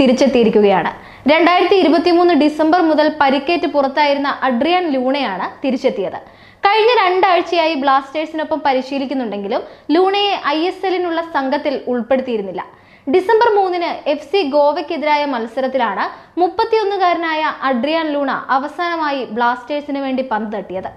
തിരിച്ചെത്തിയിരിക്കുകയാണ്. രണ്ടായിരത്തി ഇരുപത്തി മൂന്ന് ഡിസംബർ മുതൽ പരിക്കേറ്റ് പുറത്തായിരുന്ന അഡ്രിയൻ ലൂണയാണ് തിരിച്ചെത്തിയത്. കഴിഞ്ഞ രണ്ടാഴ്ചയായി ബ്ലാസ്റ്റേഴ്സിനൊപ്പം പരിശീലിക്കുന്നുണ്ടെങ്കിലും ലൂണയെ ഐ എസ് എല്ലിനുള്ള സംഘത്തിൽ ഉൾപ്പെടുത്തിയിരുന്നില്ല. ഡിസംബർ മൂന്നിന് എഫ് സി ഗോവയ്ക്കെതിരായ മത്സരത്തിലാണ് മുപ്പത്തിയൊന്നുകാരനായ അഡ്രിയാൻ ലൂണ അവസാനമായി ബ്ലാസ്റ്റേഴ്സിന് വേണ്ടി പന്ത് തട്ടിയത്.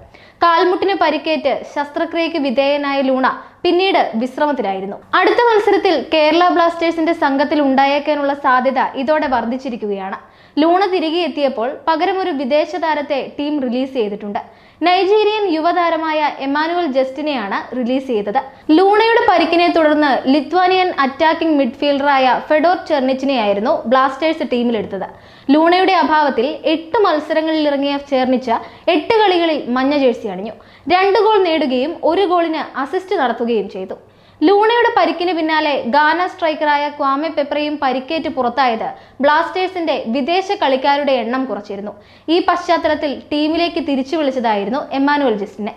കാൽമുട്ടിന് പരിക്കേറ്റ് ശസ്ത്രക്രിയയ്ക്ക് വിധേയനായ ലൂണ പിന്നീട് വിശ്രമത്തിലായിരുന്നു. അടുത്ത മത്സരത്തിൽ കേരള ബ്ലാസ്റ്റേഴ്സിന്റെ സംഘത്തിൽ ഉണ്ടായേക്കാനുള്ള സാധ്യത ഇതോടെ വർദ്ധിച്ചിരിക്കുകയാണ്. ലൂണ തിരികെ എത്തിയപ്പോൾ പകരം ഒരു വിദേശ താരത്തെ ടീം റിലീസ് ചെയ്തിട്ടുണ്ട്. നൈജീരിയൻ യുവതാരമായ എമാനുവൽ ജസ്റ്റിനെയാണ് റിലീസ് ചെയ്തത്. ലൂണയുടെ പരിക്കിനെ തുടർന്ന് ലിത്വാനിയൻ അറ്റാക്കിംഗ് മിഡ്ഫീൽഡറായ ഫെഡോർ ചെർണിച്ചിനെയായിരുന്നു ബ്ലാസ്റ്റേഴ്സ് ടീമിലെടുത്തത്. ലൂണയുടെ അഭാവത്തിൽ എട്ട് മത്സരങ്ങളിൽ ഇറങ്ങിയ ചേർണിച്ച എട്ട് കളികളിൽ മഞ്ഞ ജേഴ്സി അണിഞ്ഞു. രണ്ട് ഗോൾ നേടുകയും ഒരു ഗോളിന് അസിസ്റ്റ് നടത്തുകയും ചെയ്തു. ലൂണയുടെ പരിക്കിന് പിന്നാലെ ഗാന സ്ട്രൈക്കറായ ക്വാമെ പെപ്രയും പരിക്കേറ്റ് പുറത്തായത് ബ്ലാസ്റ്റേഴ്സിന്റെ വിദേശ കളിക്കാരുടെ എണ്ണം കുറച്ചിരുന്നു. ഈ പശ്ചാത്തലത്തിൽ ടീമിലേക്ക് തിരിച്ചു വിളിച്ചതായിരുന്നു എമ്മാനുവൽ ജസ്റ്റിനെ.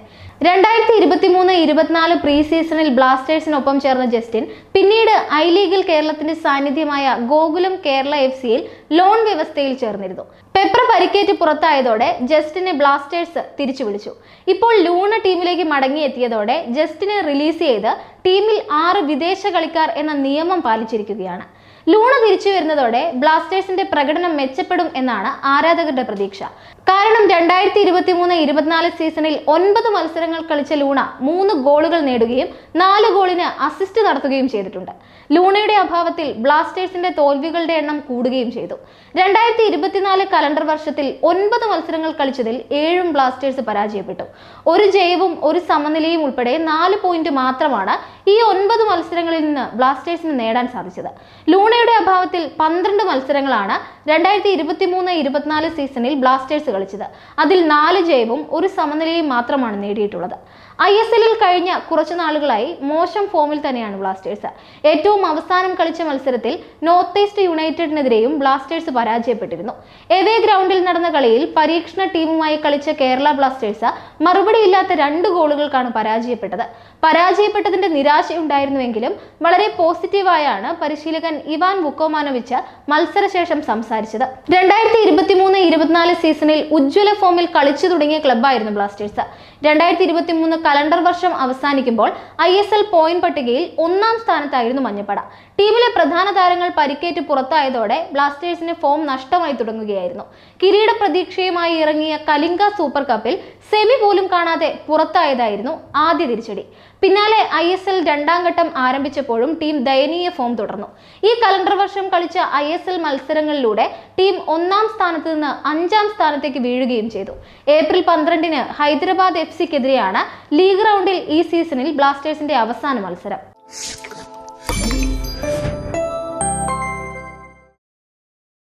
രണ്ടായിരത്തി ഇരുപത്തി മൂന്ന് ഇരുപത്തിനാല് പ്രീ സീസണിൽ ബ്ലാസ്റ്റേഴ്സിനൊപ്പം ചേർന്ന ജസ്റ്റിൻ പിന്നീട് ഐ ലീഗിൽ കേരളത്തിന്റെ സാന്നിധ്യമായ ഗോകുലം കേരള എഫ് സിയിൽ ലോൺ വ്യവസ്ഥയിൽ ചേർന്നിരുന്നു. പെപ്ര പരിക്കേറ്റ് പുറത്തായതോടെ ജസ്റ്റിനെ ബ്ലാസ്റ്റേഴ്സ് തിരിച്ചു വിളിച്ചു ഇപ്പോൾ ലൂണ ടീമിലേക്ക് മടങ്ങിയെത്തിയതോടെ ജസ്റ്റിനെ റിലീസ് ചെയ്ത് ടീമിൽ ആറ് വിദേശ കളിക്കാർ എന്ന നിയമം പാലിച്ചിരിക്കുകയാണ്. ലൂണ തിരിച്ചു വരുന്നതോടെ ബ്ലാസ്റ്റേഴ്സിന്റെ പ്രകടനം മെച്ചപ്പെടും എന്നാണ് ആരാധകരുടെ പ്രതീക്ഷ. കാരണം രണ്ടായിരത്തി ഇരുപത്തി മൂന്ന് ഇരുപത്തിനാല് സീസണിൽ ഒൻപത് മത്സരങ്ങൾ കളിച്ച ലൂണ മൂന്ന് ഗോളുകൾ നേടുകയും നാല് ഗോളിന് അസിസ്റ്റ് നടത്തുകയും ചെയ്തിട്ടുണ്ട്. ലൂണയുടെ അഭാവത്തിൽ ബ്ലാസ്റ്റേഴ്സിന്റെ തോൽവികളുടെ എണ്ണം കൂടുകയും ചെയ്തു. രണ്ടായിരത്തി ഇരുപത്തിനാല് കലണ്ടർ വർഷത്തിൽ ഒൻപത് മത്സരങ്ങൾ കളിച്ചതിൽ ഏഴും ബ്ലാസ്റ്റേഴ്സ് പരാജയപ്പെട്ടു. ഒരു ജയവും ഒരു സമനിലയും ഉൾപ്പെടെ നാല് പോയിന്റ് മാത്രമാണ് ഈ ഒൻപത് മത്സരങ്ങളിൽ നിന്ന് ബ്ലാസ്റ്റേഴ്സിന് നേടാൻ സാധിച്ചത്. ലൂണയുടെ അഭാവത്തിൽ പന്ത്രണ്ട് മത്സരങ്ങളാണ് രണ്ടായിരത്തി ഇരുപത്തി മൂന്ന് ഇരുപത്തിനാല് സീസണിൽ ബ്ലാസ്റ്റേഴ്സ് കളിച്ചത്. അതിൽ നാല് ജയവും ഒരു സമനിലയും മാത്രമാണ് നേടിയിട്ടുള്ളത്. ഐ എസ് എല്ലിൽ കഴിഞ്ഞ കുറച്ചു നാളുകളായി മോശം ഫോമിൽ തന്നെയാണ് ബ്ലാസ്റ്റേഴ്സ്. ഏറ്റവും അവസാനം കളിച്ച മത്സരത്തിൽ നോർത്ത് ഈസ്റ്റ് യുണൈറ്റഡിനെതിരെയും ബ്ലാസ്റ്റേഴ്സ് പരാജയപ്പെട്ടിരുന്നു. എവേ ഗ്രൗണ്ടിൽ നടന്ന കളിയിൽ പരീക്ഷണ ടീമുമായി കളിച്ച കേരള ബ്ലാസ്റ്റേഴ്സ് മറുപടിയില്ലാത്ത രണ്ട് ഗോളുകൾക്കാണ് പരാജയപ്പെട്ടത്. പരാജയപ്പെട്ടതിന്റെ നിരാശയുണ്ടായിരുന്നുവെങ്കിലും വളരെ പോസിറ്റീവായാണ് പരിശീലകൻ ഇവാൻ വുക്കോമാനോവിച്ച് മത്സരശേഷം സംസാരിച്ചത്. രണ്ടായിരത്തി ഇരുപത്തി മൂന്ന് ഇരുപത്തിനാല് സീസണിൽ ഉജ്ജ്വല ഫോമിൽ കളിച്ചു തുടങ്ങിയ ക്ലബ്ബായിരുന്നു ബ്ലാസ്റ്റേഴ്സ്. രണ്ടായിരത്തി ഇരുപത്തി മൂന്ന് കലണ്ടർ വർഷം അവസാനിക്കുമ്പോൾ ഐ എസ് എൽ പോയിന്റ് പട്ടികയിൽ ഒന്നാം സ്ഥാനത്തായിരുന്നു മഞ്ഞപ്പട. ടീമിലെ പ്രധാന താരങ്ങൾ പരിക്കേറ്റ് പുറത്തായതോടെ ബ്ലാസ്റ്റേഴ്സിന് ഫോം നഷ്ടമായി തുടങ്ങുകയായിരുന്നു. കിരീട പ്രതീക്ഷയുമായി ഇറങ്ങിയ കലിംഗ സൂപ്പർ കപ്പിൽ സെമി പോലും കാണാതെ പുറത്തായതായിരുന്നു ആദ്യ തിരിച്ചടി. പിന്നാലെ ഐ എസ് എൽ രണ്ടാം ഘട്ടം ആരംഭിച്ചപ്പോഴും ടീം ദയനീയ ഫോം തുടർന്നു. ഈ കലണ്ടർ വർഷം കളിച്ച ഐ എസ് എൽ മത്സരങ്ങളിലൂടെ ടീം ഒന്നാം സ്ഥാനത്ത് നിന്ന് അഞ്ചാം സ്ഥാനത്തേക്ക് വീഴുകയും ചെയ്തു. ഏപ്രിൽ പന്ത്രണ്ടിന് ഹൈദരാബാദ് എഫ് സിക്കെതിരെയാണ് ലീഗ് റൗണ്ടിൽ ഈ സീസണിൽ ബ്ലാസ്റ്റേഴ്സിന്റെ അവസാന മത്സരം.